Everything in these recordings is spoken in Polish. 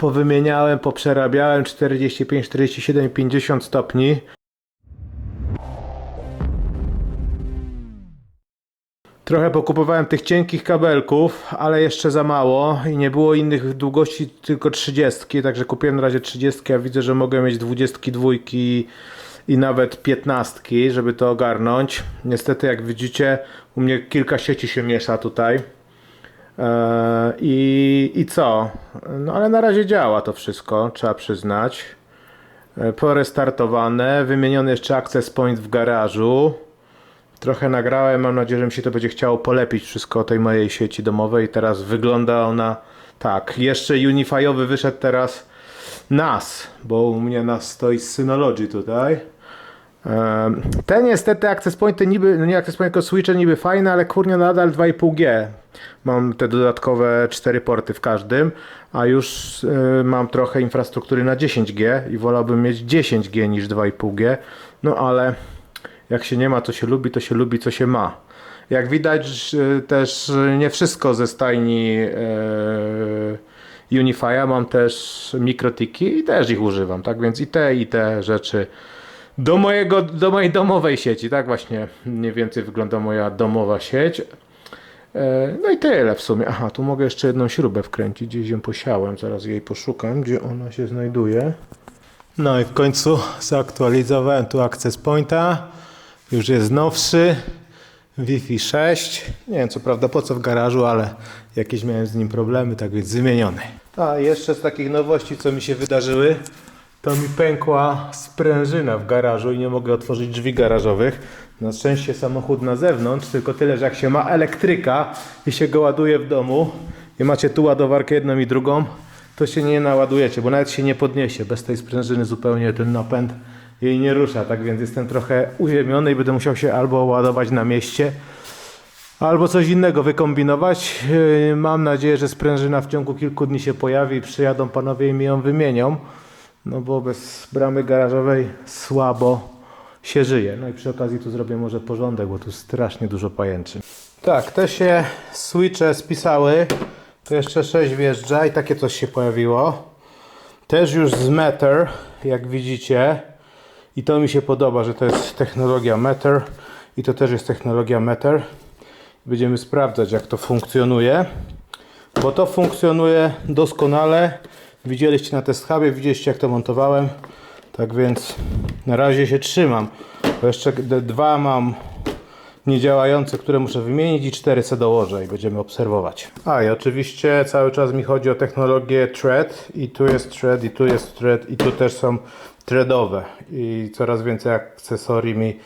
powymieniałem, poprzerabiałem 45, 47, 50 stopni. Trochę pokupowałem tych cienkich kabelków, ale jeszcze za mało i nie było innych długości, tylko 30, także kupiłem na razie 30, a widzę, że mogę mieć 22 i nawet 15, żeby to ogarnąć. Niestety, jak widzicie, u mnie kilka sieci się miesza tutaj. Eee, I, I co? No ale na razie działa to wszystko, trzeba przyznać. E, Porestartowane, wymieniony jeszcze access point w garażu. Trochę nagrałem, mam nadzieję, że mi się to będzie chciało polepić wszystko o tej mojej sieci domowej. Teraz wygląda ona tak. Jeszcze Unifyowy wyszedł teraz NAS, bo u mnie NAS stoi z Synology tutaj. Em, Te niestety access pointy niby, no nie access point, tylko switche niby fajne, ale kurnia nadal 2,5G. Mam te dodatkowe 4 porty w każdym, a już y, mam trochę infrastruktury na 10G i wolałbym mieć 10G niż 2,5G. No ale jak się nie ma, to się lubi, to się lubi, co się ma. Jak widać, y, też nie wszystko ze stajni y, Unify'a. Mam też mikrotiki i też ich używam, tak więc i te, i te rzeczy do, mojego, do mojej domowej sieci, tak właśnie mniej więcej wygląda moja domowa sieć. E, No i tyle w sumie. Aha, tu mogę jeszcze jedną śrubę wkręcić, gdzieś ją posiałem, zaraz jej poszukam, gdzie ona się znajduje. No i w końcu zaktualizowałem tu access pointa. Już jest nowszy. Wi-Fi 6. Nie wiem co prawda po co w garażu, ale jakieś miałem z nim problemy, tak więc wymieniony. A jeszcze z takich nowości, co mi się wydarzyły, to mi pękła sprężyna w garażu i nie mogę otworzyć drzwi garażowych. Na szczęście samochód na zewnątrz, tylko tyle, że jak się ma elektryka i się go ładuje w domu i macie tu ładowarkę jedną i drugą, to się nie naładujecie, bo nawet się nie podniesie. Bez tej sprężyny zupełnie ten napęd jej nie rusza, tak więc jestem trochę uziemiony i będę musiał się albo ładować na mieście, albo coś innego wykombinować. Yy, Mam nadzieję, że sprężyna w ciągu kilku dni się pojawi przyjadą panowie i mi ją wymienią. No bo bez bramy garażowej słabo się żyje. No i przy okazji tu zrobię może porządek, bo tu strasznie dużo pajęczy. Tak, te się switche spisały. Tu jeszcze 6 wjeżdża i takie coś się pojawiło. Też już z Matter, jak widzicie. I to mi się podoba, że to jest technologia Matter. I to też jest technologia Matter. Będziemy sprawdzać, jak to funkcjonuje. Bo to funkcjonuje doskonale. Widzieliście na test hubie, widzieliście jak to montowałem. Tak więc na razie się trzymam. Jeszcze dwa mam niedziałające, które muszę wymienić i cztery se dołożę i będziemy obserwować. A i oczywiście cały czas mi chodzi o technologię thread i tu jest thread i tu jest thread i tu też są threadowe i coraz więcej akcesorii mi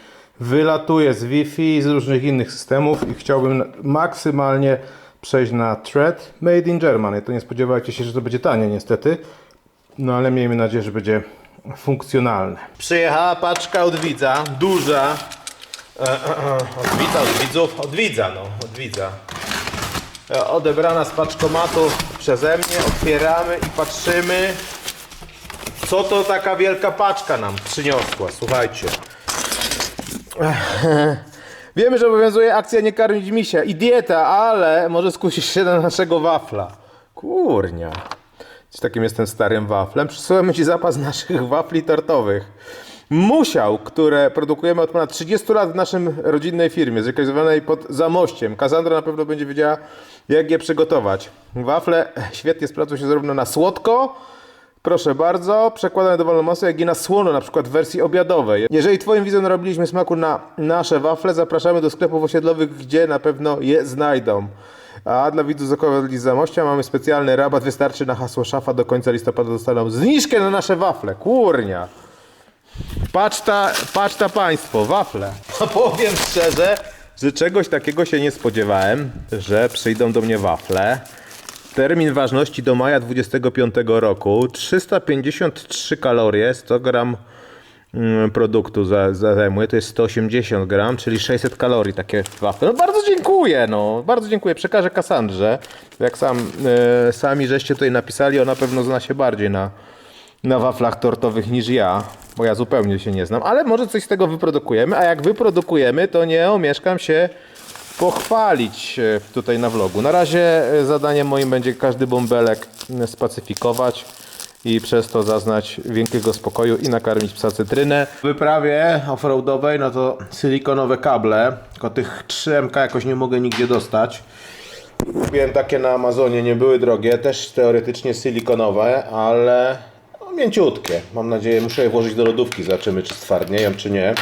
wylatuje z Wi-Fi i z różnych innych systemów i chciałbym maksymalnie przejść na thread made in Germany. To nie spodziewajcie się, że to będzie tanie niestety, no ale miejmy nadzieję, że będzie funkcjonalne. Przyjechała paczka od widza, duża. E, e, e, Od widza, od widzów, od widza, no, od widza. E, Odebrana z paczkomatu przeze mnie, otwieramy i patrzymy, co to taka wielka paczka nam przyniosła. Słuchajcie. Wiemy, że obowiązuje akcja nie karmić misia i dieta, ale może skusić się na naszego wafla. Kurnia. Z takim jestem starym waflem. Przesyłamy Ci zapas naszych wafli tortowych. Musiał, które produkujemy od ponad 30 lat w naszym rodzinnej firmie, zlokalizowanej pod Zamościem. Kazandra na pewno będzie wiedziała, jak je przygotować. Wafle świetnie sprawdzą się zarówno na słodko, Proszę bardzo, przekładane dowolną masę, jak i na słono, na przykład w wersji obiadowej. Jeżeli Twoim widzom narobiliśmy smaku na nasze wafle, zapraszamy do sklepów osiedlowych, gdzie na pewno je znajdą. A dla widzów z okolic Zamościa mamy specjalny rabat, wystarczy na hasło szafa do końca listopada dostaną zniżkę na nasze wafle. Kurnia! Paczta, paczta państwo, wafle. No powiem szczerze, że czegoś takiego się nie spodziewałem, że przyjdą do mnie wafle. Termin ważności do maja 25 roku. 353 kalorie, 100 gram mm, produktu za, za zajmuje, to jest 180 gram, czyli 600 kalorii takie wafle. No bardzo dziękuję, no, bardzo dziękuję. Przekażę Kasandrze, jak sam, e, sami żeście tutaj napisali, ona pewno zna się bardziej na, na waflach tortowych niż ja, bo ja zupełnie się nie znam, ale może coś z tego wyprodukujemy, a jak wyprodukujemy, to nie omieszkam się pochwalić tutaj na vlogu. Na razie e, zadaniem moim będzie każdy bąbelek e, spacyfikować i przez to zaznać większego spokoju i nakarmić psa cytrynę. W wyprawie offroadowej no to silikonowe kable, tylko tych 3MK jakoś nie mogę nigdzie dostać. Kupiłem takie na Amazonie, nie były drogie, też teoretycznie silikonowe, ale no, mięciutkie. Mam nadzieję, muszę je włożyć do lodówki, zobaczymy czy stwardnieją czy nie.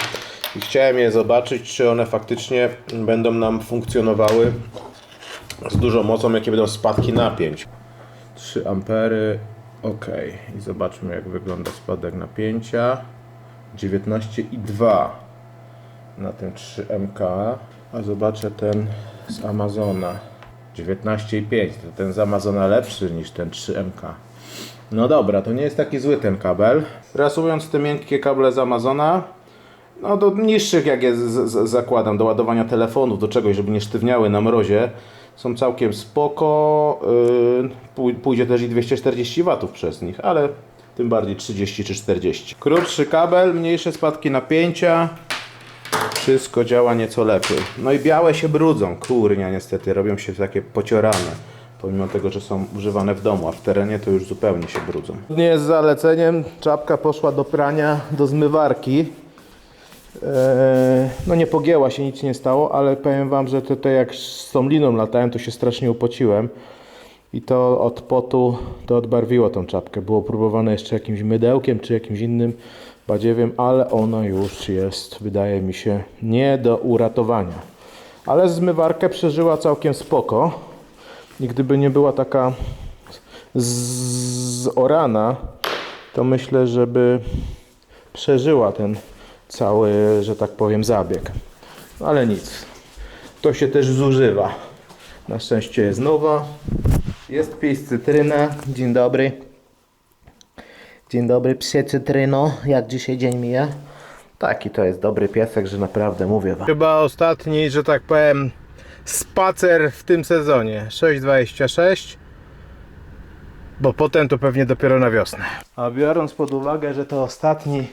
I chciałem je zobaczyć, czy one faktycznie będą nam funkcjonowały z dużą mocą, jakie będą spadki napięć. 3 ampery, ok. I zobaczmy jak wygląda spadek napięcia. 19,2 na tym 3MK, a zobaczę ten z Amazona. 19,5. To ten z Amazona lepszy niż ten 3MK. No dobra, to nie jest taki zły ten kabel. Reasumując te miękkie kable z Amazona, no do niższych jak je z, z, zakładam, do ładowania telefonów, do czegoś, żeby nie sztywniały na mrozie, są całkiem spoko. Yy, pój- pójdzie też i 240 W przez nich, ale tym bardziej 30 czy 40. Krótszy kabel, mniejsze spadki napięcia. Wszystko działa nieco lepiej. No i białe się brudzą, kurnia niestety, robią się takie pociorane. Pomimo tego, że są używane w domu, a w terenie to już zupełnie się brudzą. Nie z zaleceniem, czapka poszła do prania, do zmywarki. Eee, no nie pogięła się, nic nie stało, ale powiem Wam, że tutaj jak z tą liną latałem, to się strasznie upociłem. I to od potu to odbarwiło tą czapkę. Było próbowane jeszcze jakimś mydełkiem czy jakimś innym badziewiem, ale ona już jest, wydaje mi się, nie do uratowania. Ale zmywarkę przeżyła całkiem spoko. I gdyby nie była taka z orana, to myślę, żeby przeżyła ten cały, że tak powiem, zabieg. Ale nic. To się też zużywa. Na szczęście jest nowa. Jest pies cytryna. Dzień dobry. Dzień dobry, psie cytryno. Jak dzisiaj dzień mija? Taki to jest dobry piesek, że naprawdę mówię wam. Chyba ostatni, że tak powiem, spacer w tym sezonie. 6,26. Bo potem to pewnie dopiero na wiosnę. A biorąc pod uwagę, że to ostatni,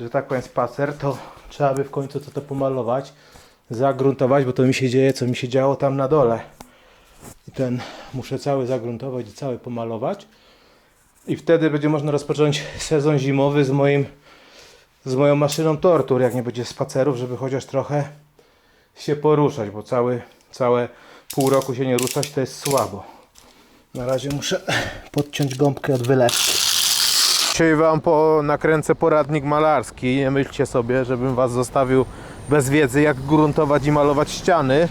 że tak powiem, spacer, to trzeba by w końcu to, to pomalować, zagruntować, bo to mi się dzieje, co mi się działo tam na dole. I ten muszę cały zagruntować i cały pomalować. I wtedy będzie można rozpocząć sezon zimowy z moim z moją maszyną tortur, jak nie będzie spacerów, żeby chociaż trochę się poruszać, bo cały, całe pół roku się nie ruszać to jest słabo. Na razie muszę podciąć gąbkę od wylewki. Dzisiaj Wam po, nakręcę poradnik malarski. Nie myślcie sobie, żebym Was zostawił bez wiedzy, jak gruntować i malować ściany.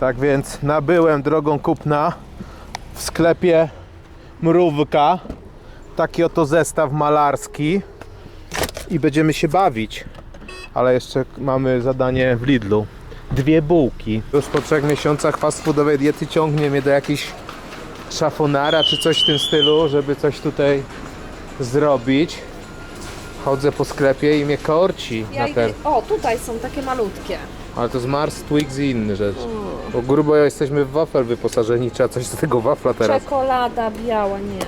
Tak więc nabyłem drogą kupna w sklepie Mrówka taki oto zestaw malarski i będziemy się bawić. Ale jeszcze mamy zadanie w Lidlu. Dwie bułki. Już po trzech miesiącach fast foodowej diety ciągnie mnie do jakichś szafonara czy coś w tym stylu, żeby coś tutaj zrobić. Chodzę po sklepie i mnie korci Ja na idę, ten. o, tutaj są takie malutkie. Ale to z Mars, Twix i inne rzeczy. Bo grubo jesteśmy w wafel wyposażeni, trzeba coś z tego wafla teraz. Czekolada biała, nie.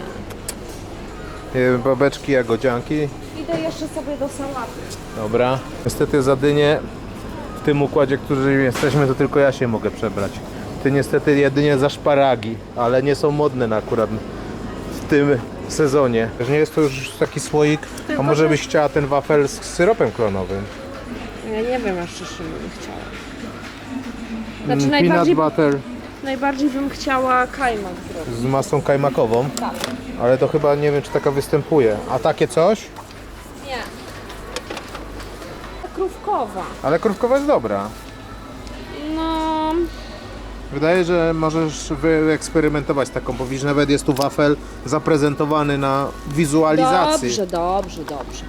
Nie wiem, Babeczki, jagodzianki. Idę jeszcze sobie do sałaty. Dobra. Niestety za dynię w tym układzie, którym jesteśmy, to tylko ja się mogę przebrać. Ty niestety jedynie za szparagi, ale nie są modne na akurat w tym sezonie. Że nie jest to już taki słoik, a Tylko, może że- byś chciała ten wafel z syropem klonowym? Ja nie wiem jeszcze, z czym bym chciała. Znaczy Mm, najbardziej, Peanut butter najbardziej bym chciała kajmak zrobić. z masą kajmakową, Tak. ale to chyba nie wiem, czy taka występuje. A takie coś? Nie. Krówkowa. Ale krówkowa jest dobra. Wydaje, że możesz wyeksperymentować z taką, bo widzisz, nawet jest tu wafel zaprezentowany na wizualizacji. dobrze, dobrze, dobrze.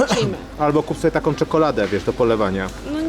Lecimy. Albo kup sobie taką czekoladę, wiesz, do polewania. No